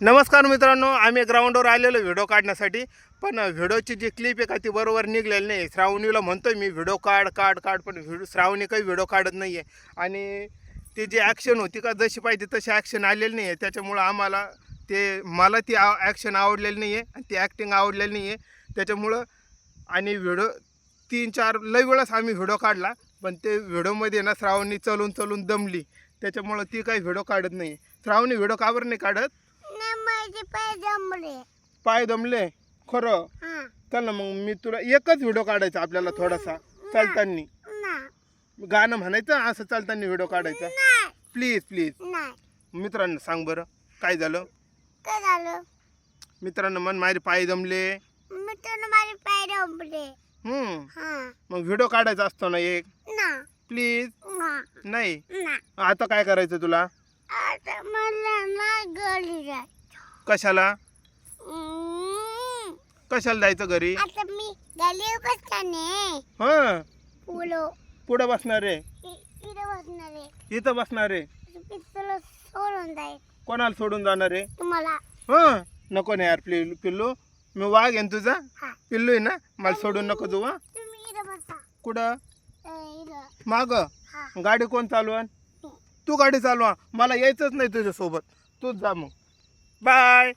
नमस्कार मित्रांनो आम्ही ग्राउंडवर आलेलो व्हिडिओ काढण्यासाठी. पण व्हिडिओची जी क्लिप आहे का ती बरोबर निघलेली नाही. श्रावणीला म्हणतोय मी व्हिडिओ काढ काढ काढ. पण व्हिडिओ श्रावणी काही व्हिडिओ काढत नाही आहे आणि ती जी ॲक्शन होती का जशी पाहिजे तशी ॲक्शन आलेली नाही आहे त्याच्यामुळं आम्हाला ते मला ती आ ॲक्शन आवडलेली नाही आहे आणि ती ॲक्टिंग आवडलेली नाही आहे त्याच्यामुळं आणि व्हिडिओ तीन चार लय वेळाच आम्ही व्हिडिओ काढला. पण ते व्हिडिओमध्ये ना श्रावणी चलून चलून दमली. त्याच्यामुळं ती काही व्हिडिओ काढत नाही श्रावणी व्हिडिओ कावर नाही काढत? माझे पाय जमले पाय दमले? खरं? हा. चल ना मग मी तुला एकच व्हिडिओ काढायचा आपल्याला थोडासा. चालताना ना. गाणं म्हणायचं असं चालताना व्हिडिओ काढायचा. नाही. प्लीज प्लीज नाही. मित्रांनो सांग बरं काय झालं? काय झालं? मित्रांनो मन माझे पाय दमले. मित्रांनो माझे पाय जमले हम्म. हा. मग व्हिडिओ काढायचा असतो ना एक? ना. प्लीज ना. नाही? ना. आता काय करायचं तुला? आता मला ना गली जाय कशाला. कशाला जायचं घरी? आता मी गली बसताने हां. फुलो पुढं बसणार आहे. इथे बसणार आहे. इथं बसणार आहे. पिस्तूल सोडून जाईल कोणाला सोडून जाणार आहे? तुम्हाला. हां. नको नाही यार प्ली पिल्लू. मी वाघ आहे ना तुझा? हा. पिल्लू आहे ना? मला सोडून नको तू हा. तुम्ही इथे बसा. कुठं? अ, इथं. माग. हा. गाडी कोण चालवान तू गाडी चालवा. मला यायचंच नाही तुझ्यासोबत. तूच जा मग. Bye!